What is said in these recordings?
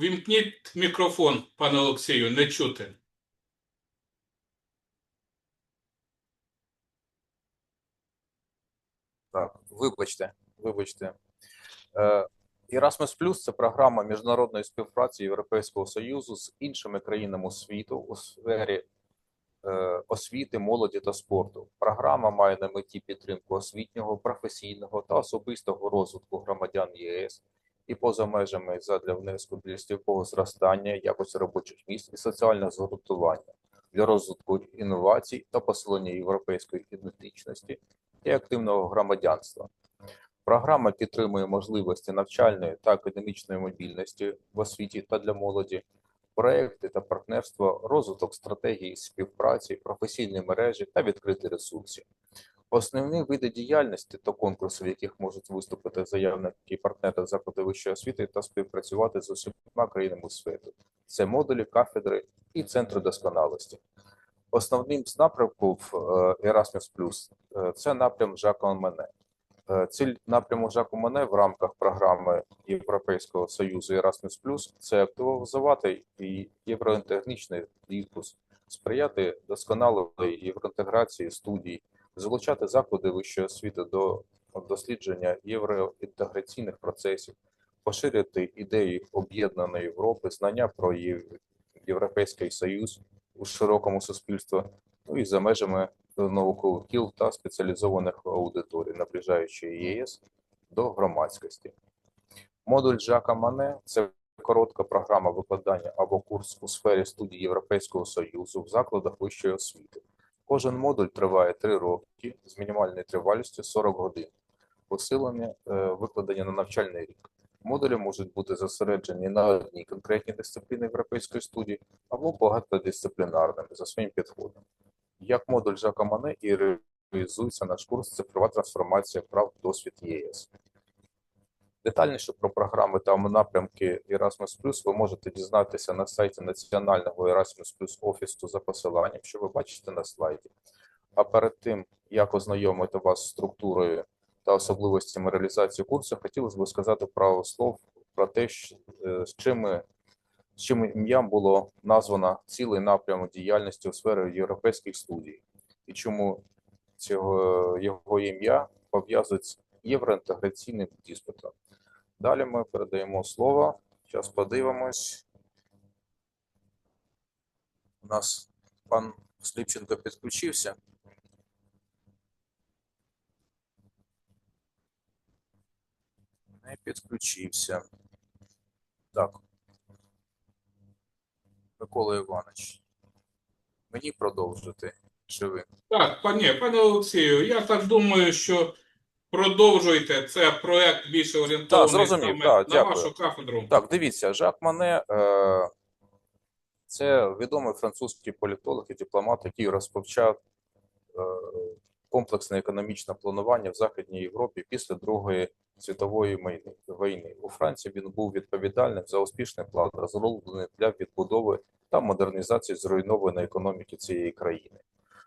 Вімкніть мікрофон, пане Олексію, не чути. Так, вибачте, вибачте. Е, Erasmus Plus – це програма міжнародної співпраці Європейського Союзу з іншими країнами світу у сфері е, освіти, молоді та спорту. Програма має на меті підтримку освітнього, професійного та особистого розвитку громадян ЄС і поза межами задля внеску для стійкого зростання, якості робочих місць і соціального згуртування для розвитку інновацій та посилення європейської ідентичності і активного громадянства. Програма підтримує можливості навчальної та академічної мобільності в освіті та для молоді, проекти та партнерство, розвиток стратегії співпраці, професійні мережі та відкриті ресурси. Основні види діяльності та конкурси, в яких можуть виступити заявники партнери заклади вищої освіти та співпрацювати з усіма країнами світу. Це модулі, кафедри і центри досконалості. Основним з напрямків е, Erasmus Plus е, це напрям Жака Мене. Е, Ціль напряму Жаку Мене в рамках програми Європейського Союзу Erasmus Plus це активізувати і євроінтегричний дискус, сприяти досконалої євроінтеграції студій, залучати заклади вищої освіти до дослідження євроінтеграційних процесів, поширити ідеї об'єднаної Європи, знання про Європейський Союз у широкому суспільстві, ну і за межами наукових кіл та спеціалізованих аудиторій, наближаючи ЄС до громадськості. Модуль Жака Мане це коротка програма викладання або курс у сфері студій Європейського Союзу в закладах вищої освіти. Кожен модуль триває 3 роки з мінімальною тривалістю 40 годин, посилення е, викладення на навчальний рік. Модулі можуть бути зосереджені на одній конкретній дисципліні європейської студії або багатодисциплінарними за своїм підходом. Як модуль Жака Мане і реалізується наш курс цифрова трансформація прав досвід ЄС. Детальніше про програми та напрямки Erasmus ви можете дізнатися на сайті Національного Erasmus офісу за посиланням, що ви бачите на слайді. А перед тим, як ознайомити вас з структурою та особливостями реалізації курсу, хотілося б сказати пару слов про те, е, з чим з чим ім'ям було названо цілий напрямок діяльності у сфері європейських студій, і чому цього його ім'я пов'язують з євроінтеграційним диспутом. Далі ми передаємо слово. Зараз подивимось. У нас пан Сліпченко підключився. Не підключився. Так. Микола Іванович. Мені продовжити. Чи ви? Так, пані, пане Олексію, я так думаю, що продовжуйте. Це проект більше орієнтований зрозумів, саме так, на дякую. вашу кафедру. Так, дивіться, Жак Мане е, це відомий французький політолог і дипломат, який розпочав е, комплексне економічне планування в Західній Європі після Другої світової війни. У Франції він був відповідальним за успішний план, розроблений для відбудови та модернізації зруйнованої економіки цієї країни.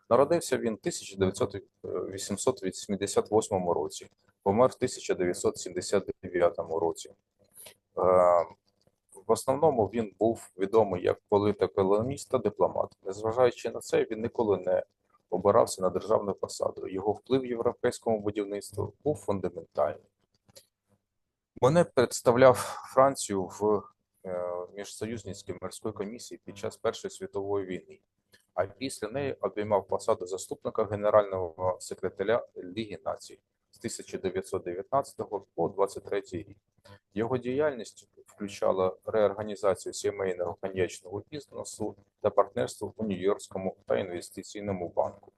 Народився він в 1888 році, помер в 1979 році. Е, В основному він був відомий як політик-економіст та дипломат. Незважаючи на це, він ніколи не обирався на державну посаду. Його вплив в європейському будівництві був фундаментальний. Мене представляв Францію в е, міжсоюзницькій морській комісії під час Першої світової війни, а після неї обіймав посаду заступника генерального секретаря Ліги націй з 1919 по 23 рік. Його діяльність включала реорганізацію сімейного коньячного бізнесу та партнерство у Нью-Йоркському та інвестиційному банку.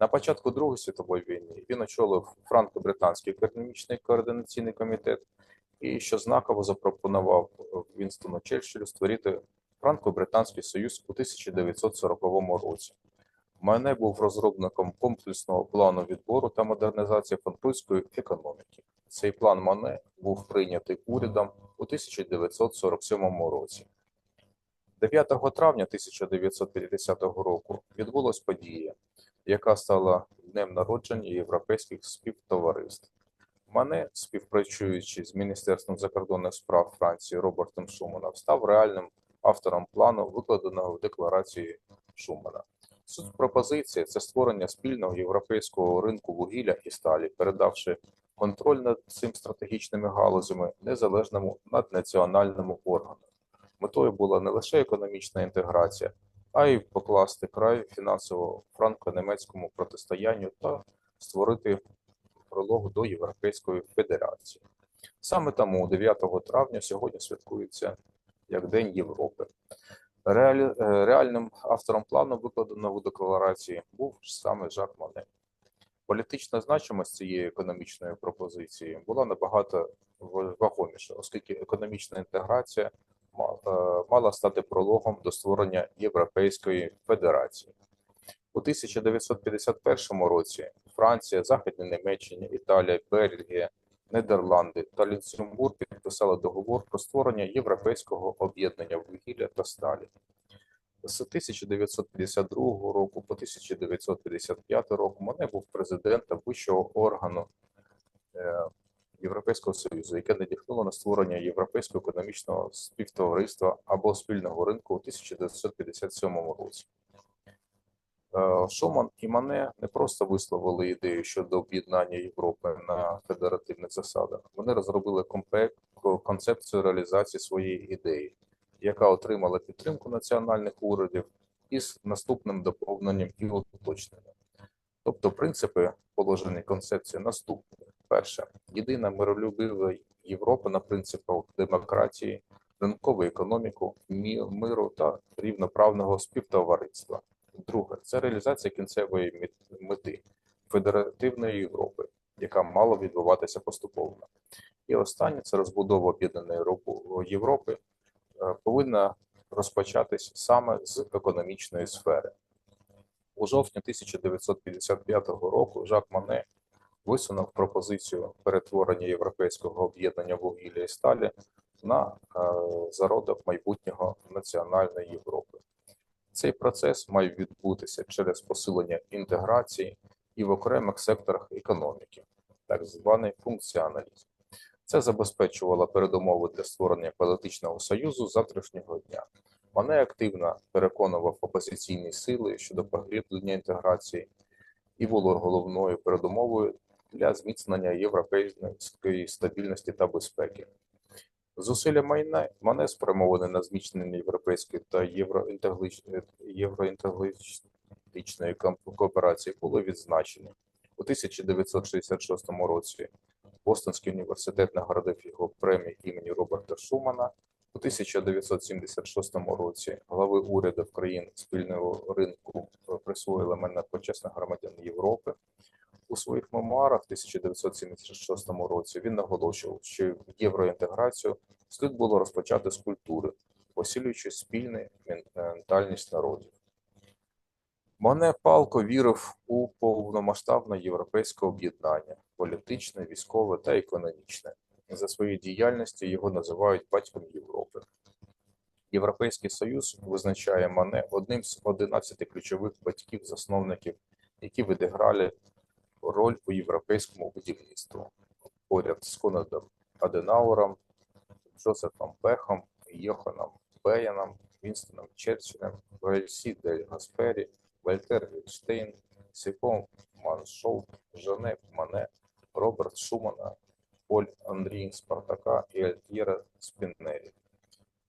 На початку Другої світової війни він очолив франко-британський економічний координаційний комітет і, що знаково запропонував Вінстону Черчиллю створити Франко-Британський Союз у 1940 році. Майне був розробником комплексного плану відбору та модернізації французької економіки. Цей план Мане був прийнятий урядом у 1947 році. 9 травня 1950 року відбулась подія, яка стала днем народження європейських співтовариств. Мане, співпрацюючи з Міністерством закордонних справ Франції Робертом Шуманом, став реальним автором плану, викладеного в декларації Шумана. Суть пропозиції це створення спільного європейського ринку вугілля і сталі, передавши контроль над цим стратегічними галузями незалежному наднаціональному органу. Метою була не лише економічна інтеграція, а й покласти край фінансово-франко-німецькому протистоянню та створити прологу до Європейської Федерації. Саме тому 9 травня сьогодні святкується як День Європи. Реалі... е, Реальним автором плану, викладеного у декларації, був саме Жак Моне. Політична значимість цієї економічної пропозиції була набагато вагоміша, оскільки економічна інтеграція е, мала стати прологом до створення Європейської Федерації. У 1951 році Франція, Західна Німеччина, Італія, Бельгія, Нідерланди та Люксембург підписали договор про створення Європейського об'єднання вугілля та сталі. З 1952 року по 1955 рок Моне був президентом вищого органу е, Європейського Союзу, яке надихнуло на створення Європейського економічного співтовариства або спільного ринку у 1957 році. Е, Шуман і Мане не просто висловили ідею щодо об'єднання Європи на федеративних засадах. Вони розробили концепцію реалізації своєї ідеї, яка отримала підтримку національних урядів із наступним доповненням і уточненням. Тобто, принципи положені концепції наступні: перше, єдина миролюбива Європа на принципах демократії, ринкової економіки, мі- миру та рівноправного співтовариства. Друге, це реалізація кінцевої мети федеративної Європи, яка мала відбуватися поступово. І останнє це розбудова об'єднаної Європи- е, повинна розпочатись саме з економічної сфери. У жовтні 1955 року Жак Мане висунув пропозицію перетворення європейського об'єднання вугілля і сталі на е, зародок майбутнього національної Європи. Цей процес має відбутися через посилення інтеграції і в окремих секторах економіки, так званий функціоналізм. Це забезпечувало передумови для створення політичного союзу завтрашнього дня. Мане активно переконував опозиційні сили щодо поглиблення інтеграції і було головною передумовою для зміцнення європейської стабільності та безпеки. Зусилля Майна Мане спрямовані на зміцнення європейської та євроінтегралістичної кооперації були відзначені. У 1966 році Бостонський університет нагородив його премію імені Роберта Шумана. У 1976 році глави урядів країн спільного ринку присвоїли мене почесних громадян Європи. У своїх мемуарах в 1976 році він наголошував, що євроінтеграцію слід було розпочати з культури, посилюючи спільну ментальність народів. Моне палко вірив у повномасштабне європейське об'єднання політичне, військове та економічне. За своєю діяльністю його називають батьком Європи. Європейський Союз визначає Мане одним з 11 ключових батьків-засновників, які відіграли роль у європейському будівництві поряд з Конрадом Аденауром, Джозефом Бехом, Йоханом Беяном, Вінстоном Черчиллем, Вельсі Дель Гаспері, Вольтер Вільштейн, Сіпом Маншоу, Жанеп Мане, Роберт Шумана, Поль Андрій Спартака і Альтєра Спіннелі.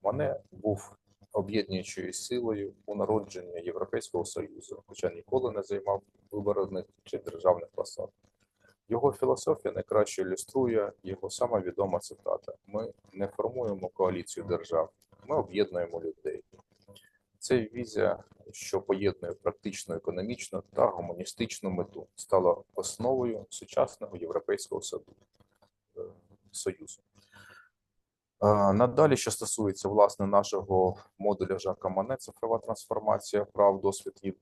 Мане був об'єднуючою силою у народженні Європейського Союзу, хоча ніколи не займав виборних чи державних посад. Його філософія найкраще ілюструє його сама відома цитата: Ми не формуємо коаліцію держав, ми об'єднуємо людей. Це візія, що поєднує практичну економічну та гуманістичну мету, стала основою сучасного європейського саду- е, союзу. Е, Надалі, що стосується власне нашого модуля Жака Мане, цифрова трансформація прав, досвід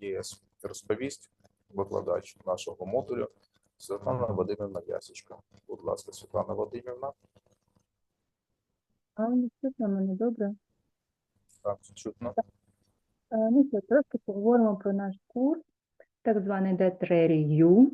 ЄС, розповість викладач нашого модулю Світлана Вадимівна Ясічка. Будь ласка, Світлана Вадимівна, А, ну, чутно мене добре. так, чутно. Е, Ну що, трошки поговоримо про наш курс, так званий DET Review.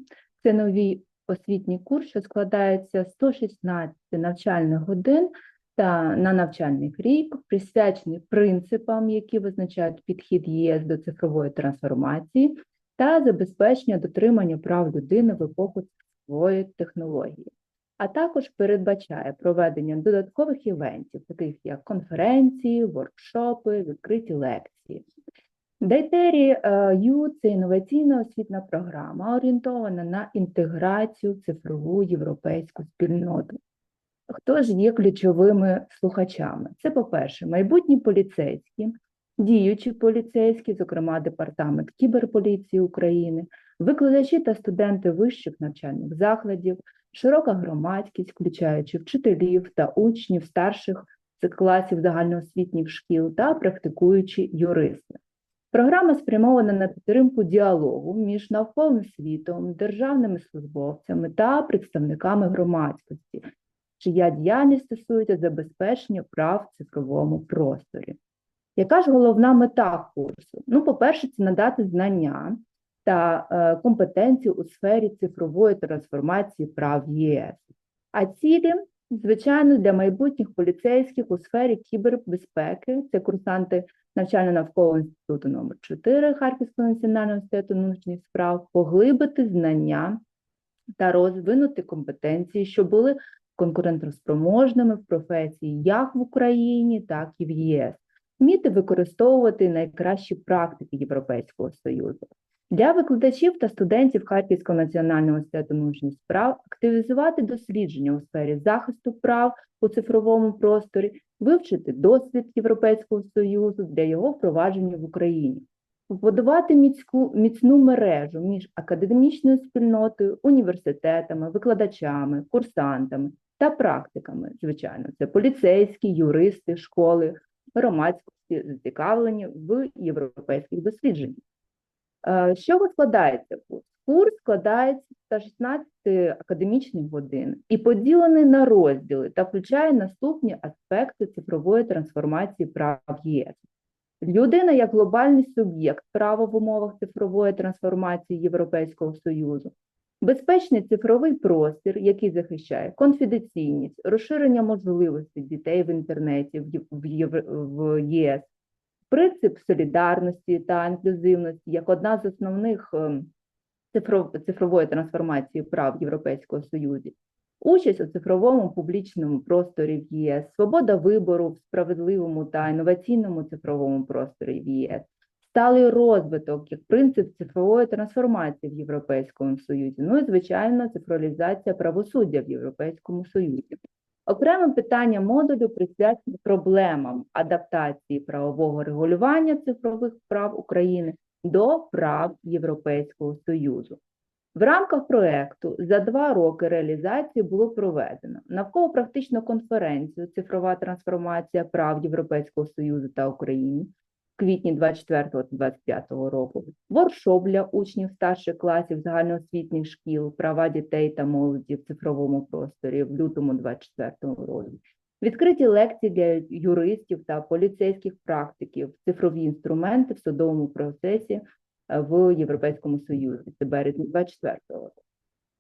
Це нові освітній курс, що складається з 116 навчальних годин та на навчальний рік, присвячений принципам, які визначають підхід ЄС до цифрової трансформації та забезпечення дотримання прав людини в епоху цифрової технології. А також передбачає проведення додаткових івентів, таких як конференції, воркшопи, відкриті лекції. Дайтері Ю це інноваційна освітня програма, орієнтована на інтеграцію в цифрову європейську спільноту. Хто ж є ключовими слухачами? Це, по-перше, майбутні поліцейські, діючі поліцейські, зокрема Департамент кіберполіції України, викладачі та студенти вищих навчальних закладів, широка громадськість, включаючи вчителів та учнів старших класів загальноосвітніх шкіл та практикуючі юристи. Програма спрямована на підтримку діалогу між навколишнім світом, державними службовцями та представниками громадськості, чия діяльність стосується забезпечення прав в цифровому просторі. Яка ж головна мета курсу? Ну, по-перше, це надати знання та е, компетенції у сфері цифрової трансформації прав ЄС. А цілі, звичайно, для майбутніх поліцейських у сфері кібербезпеки це курсанти навчально-навколого інституту номер 4 Харківського національного інституту внутрішніх справ, поглибити знання та розвинути компетенції, що були конкурентоспроможними в професії як в Україні, так і в ЄС, вміти використовувати найкращі практики Європейського Союзу. Для викладачів та студентів Харківського національного університету внутрішніх справ активізувати дослідження у сфері захисту прав у цифровому просторі, вивчити досвід Європейського Союзу для його впровадження в Україні, побудувати міцку, міцну мережу між академічною спільнотою, університетами, викладачами, курсантами та практиками. Звичайно, це поліцейські, юристи, школи, громадськості зацікавлені в європейських дослідженнях. Е, З чого складається курс? Курс складається з 16 академічних годин і поділений на розділи та включає наступні аспекти цифрової трансформації прав ЄС. Людина як глобальний суб'єкт права в умовах цифрової трансформації Європейського Союзу, безпечний цифровий простір, який захищає конфіденційність, розширення можливостей дітей в інтернеті в ЄС, принцип солідарності та інклюзивності як одна з основних ем, цифрової трансформації прав Європейського Союзу, участь у цифровому публічному просторі в ЄС, свобода вибору в справедливому та інноваційному цифровому просторі в ЄС, сталий розвиток як принцип цифрової трансформації в Європейському Союзі, ну і звичайно цифровізація правосуддя в Європейському Союзі. Окреме питання модулю присвячено проблемам адаптації правового регулювання цифрових прав України до прав Європейського Союзу. В рамках проекту за два роки реалізації було проведено навколо-практичну конференцію Цифрова трансформація прав Європейського Союзу та України квітні 24-25 року, воркшоп для учнів старших класів загальноосвітніх шкіл, права дітей та молоді в цифровому просторі в лютому 24 році. Відкриті лекції для юристів та поліцейських практиків, цифрові інструменти в судовому процесі е, в Європейському Союзі. Це березень 24 року.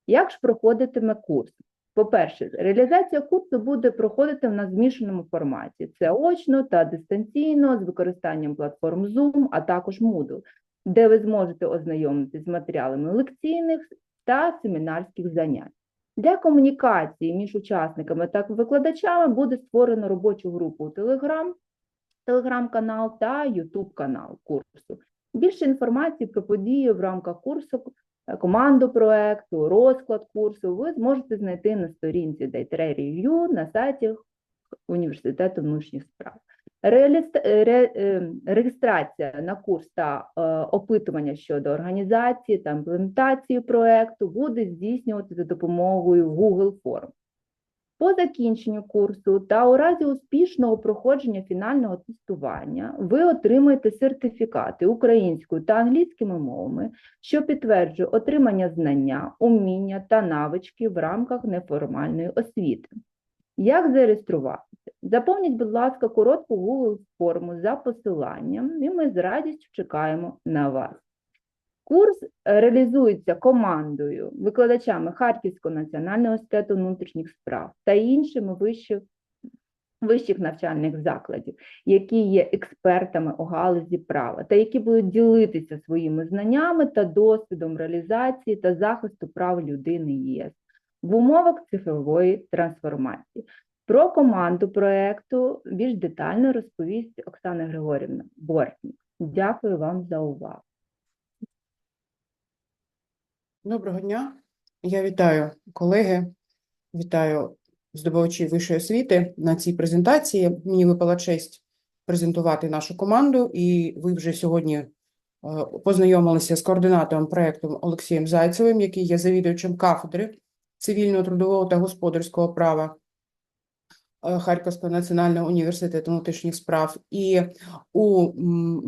Як ж проходитиме курс? По-перше, реалізація курсу буде проходити в на змішаному форматі. Це очно та дистанційно з використанням платформ Zoom, а також Moodle, де ви зможете ознайомитися з матеріалами лекційних та семінарських занять. Для комунікації між учасниками та викладачами буде створено робочу групу у Telegram, телеграм-канал та YouTube канал курсу. Більше інформації про події в рамках курсу, команду проекту, розклад курсу ви зможете знайти на сторінці Daytrade Review на сайті Університету внутрішніх справ. Е, ре- Реєстрація на курс та е, опитування щодо організації та імплементації проекту буде здійснювати за допомогою Google Form. По закінченню курсу та у разі успішного проходження фінального тестування ви отримаєте сертифікати українською та англійськими мовами, що підтверджує отримання знання, уміння та навички в рамках неформальної освіти. Як зареєструватися? Заповніть, будь ласка, коротку Google форму за посиланням, і ми з радістю чекаємо на вас. Курс е, реалізується командою, викладачами Харківського національного університету внутрішніх справ та іншими вищих, вищих навчальних закладів, які є експертами у галузі права та які будуть ділитися своїми знаннями та досвідом реалізації та захисту прав людини ЄС в умовах цифрової трансформації. Про команду проекту більш детально розповість Оксана Григорівна Бортник. Дякую вам за увагу. Доброго дня. Я вітаю колеги, вітаю здобувачів вищої освіти на цій презентації. Мені випала честь презентувати нашу команду, і ви вже сьогодні е, познайомилися з координатором проекту Олексієм Зайцевим, який є завідувачем кафедри цивільного, трудового та господарського права е, Харківського національного університету внутрішніх справ. І у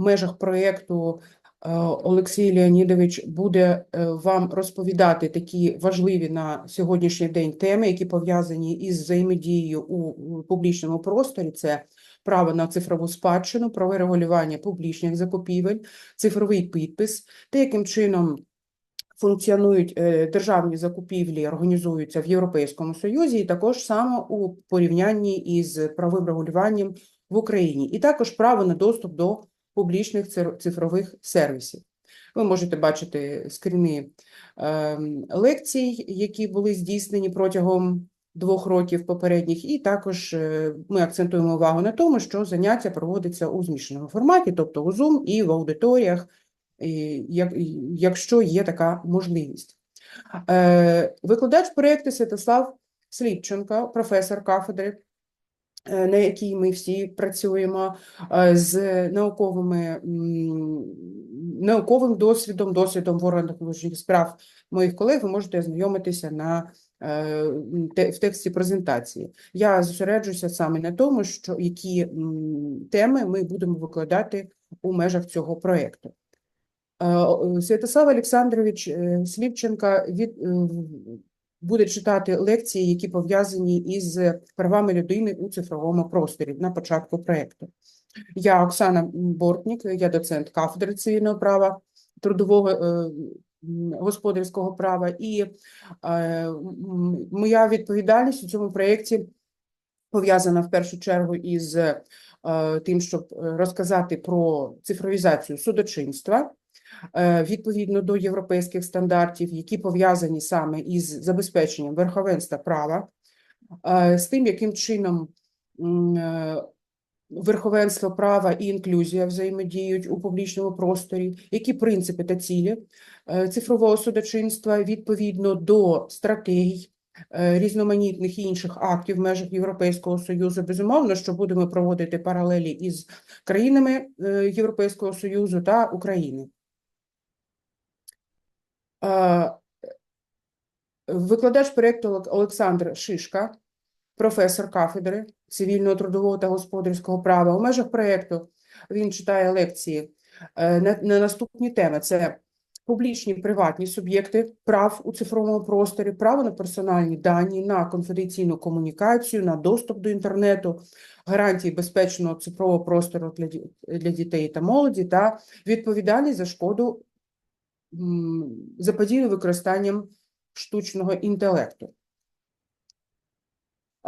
межах проєкту Олексій Леонідович буде е, вам розповідати такі важливі на сьогоднішній день теми, які пов'язані із взаємодією у публічному просторі. Це право на цифрову спадщину, правове регулювання публічних закупівель, цифровий підпис, те, яким чином функціонують е, державні закупівлі, організуються в Європейському Союзі, і також саме у порівнянні із правовим регулюванням в Україні, і також право на доступ до публічних цифрових сервісів. Ви можете бачити скріни ем, лекцій, які були здійснені протягом двох років попередніх, і також е, ми акцентуємо увагу на тому, що заняття проводиться у змішаному форматі, тобто у Zoom і в аудиторіях, і як, якщо є така можливість. Е, Викладач проєкту Святослав Сліпченко, професор кафедри е, на якій ми всі працюємо е, з науковими, науковим досвідом, досвідом в внутрішніх справ моїх колег, ви можете ознайомитися на, е, в тексті презентації. Я зосереджуся саме на тому, що які теми ми будемо викладати у межах цього проєкту. Е, Святослав Олександрович е, Сліпченка від, е, буде читати лекції, які пов'язані із правами людини у цифровому просторі на початку проєкту. Я Оксана Бортнік, я доцент кафедри цивільного права, трудового е, господарського права, і е, моя відповідальність у цьому проєкті пов'язана в першу чергу із е, тим, щоб розказати про цифровізацію судочинства відповідно до європейських стандартів, які пов'язані саме із забезпеченням верховенства права, е, з тим, яким чином е, верховенство права і інклюзія взаємодіють у публічному просторі, які принципи та цілі е, цифрового судочинства відповідно до стратегій е, різноманітних інших актів в межах Європейського Союзу. Безумовно, що будемо проводити паралелі із країнами е, Європейського Союзу та України. Викладач проєкту Олек- Олександр Шишка, професор кафедри цивільного, трудового та господарського права. У межах проєкту він читає лекції е, на наступні теми: це публічні приватні суб'єкти прав у цифровому просторі, право на персональні дані, на конфіденційну комунікацію, на доступ до інтернету, гарантії безпечного цифрового простору для дітей та молоді, та відповідальність за шкоду м, заподіяну використанням штучного інтелекту.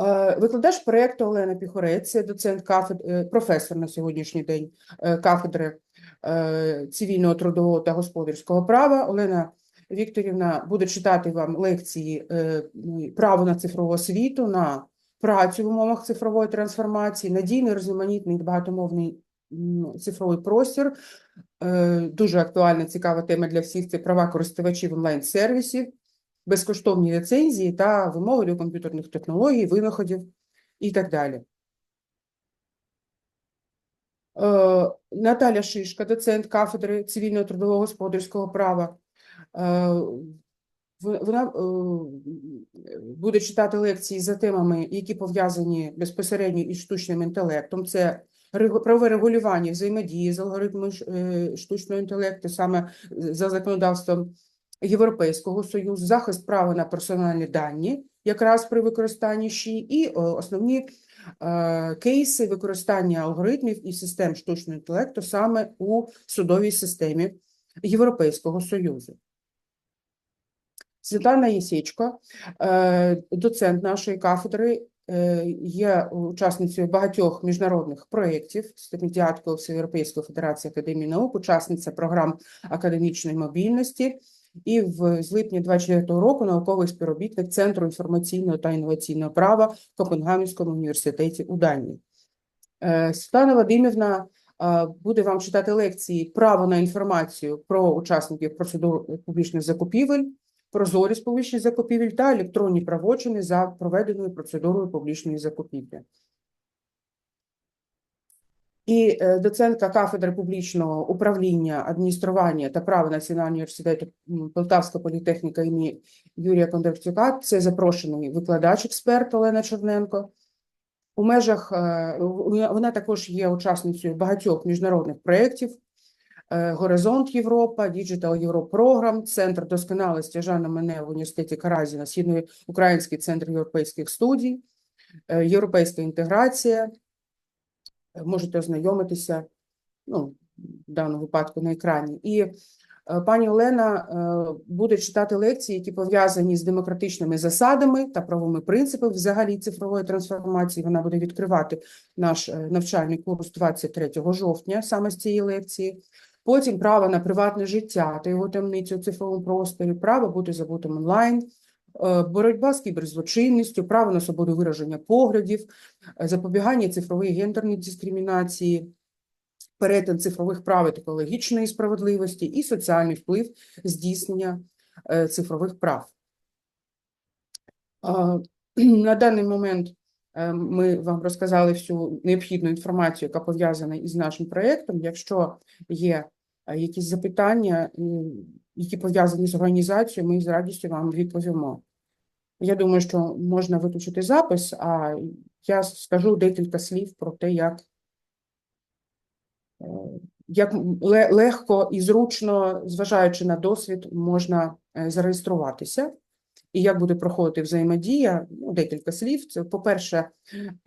Е, Викладач проєкту Олена Піхорець, доцент кафедри, професор на сьогоднішній день е, кафедри е, цивільного, трудового та господарського права. Олена Вікторівна буде читати вам лекції е, право на цифрову освіту, на працю в умовах цифрової трансформації, надійний, різноманітний багатомовний цифровий простір. Е, Дуже актуальна, цікава тема для всіх це права користувачів онлайн-сервісів, безкоштовні ліцензії та вимоги до комп'ютерних технологій, винаходів і так далі. Е, Наталя Шишка, доцент кафедри цивільного трудового господарського права. Е, Вона буде читати лекції за темами, які пов'язані безпосередньо із штучним інтелектом. Це правове взаємодії з алгоритмами е, штучного інтелекту, саме за законодавством Європейського Союзу, захист права на персональні дані, якраз при використанні ЩІ, і е, основні е, кейси використання алгоритмів і систем штучного інтелекту саме у судовій системі Європейського Союзу. Світлана Єсєчко, е, доцент нашої кафедри, е, є учасницею багатьох міжнародних проєктів, стипендіаткою Всеєвропейської Федерації Академії наук, учасниця програм академічної мобільності і в з липня 24 року науковий співробітник Центру інформаційного та інноваційного права в Копенгагенському університеті у Данії. Е, Світлана Вадимівна е, буде вам читати лекції «Право на інформацію про учасників процедур публічних закупівель», прозорість публічних закупівель та електронні правочини за проведеною процедурою публічної закупівлі. І е, доцентка кафедри публічного управління, адміністрування та права Національного університету Полтавська політехніка імені Юрія Кондратюка. Це запрошений викладач-експерт Олена Черненко. У межах е, вона також є учасницею багатьох міжнародних проєктів. Е, Горизонт Європа, Digital Europe Program, Центр досконалості Жанна Мене в університеті Каразіна, Східноукраїнський центр європейських студій, е, європейська інтеграція. Е, Можете ознайомитися ну, в даному випадку на екрані. І пані Олена буде читати лекції, які пов'язані з демократичними засадами та правовими принципами взагалі цифрової трансформації. Вона буде відкривати наш навчальний курс 23 жовтня саме з цієї лекції. Потім право на приватне життя та його таємниці у цифровому просторі, право бути забутим онлайн, е, боротьба з кіберзлочинністю, право на свободу вираження поглядів, е, запобігання цифрової гендерної дискримінації, перетин цифрових прав екологічної справедливості і соціальний вплив здійснення е, цифрових прав. На даний момент ми вам розказали всю необхідну інформацію, яка пов'язана із нашим проєктом. Якщо є якісь запитання, які пов'язані з організацією, ми з радістю вам відповімо. Я думаю, що можна виключити запис, а я скажу декілька слів про те, як е, як легко і зручно, зважаючи на досвід, можна е, зареєструватися. І як буде проходити взаємодія, ну, декілька слів. Це, по-перше,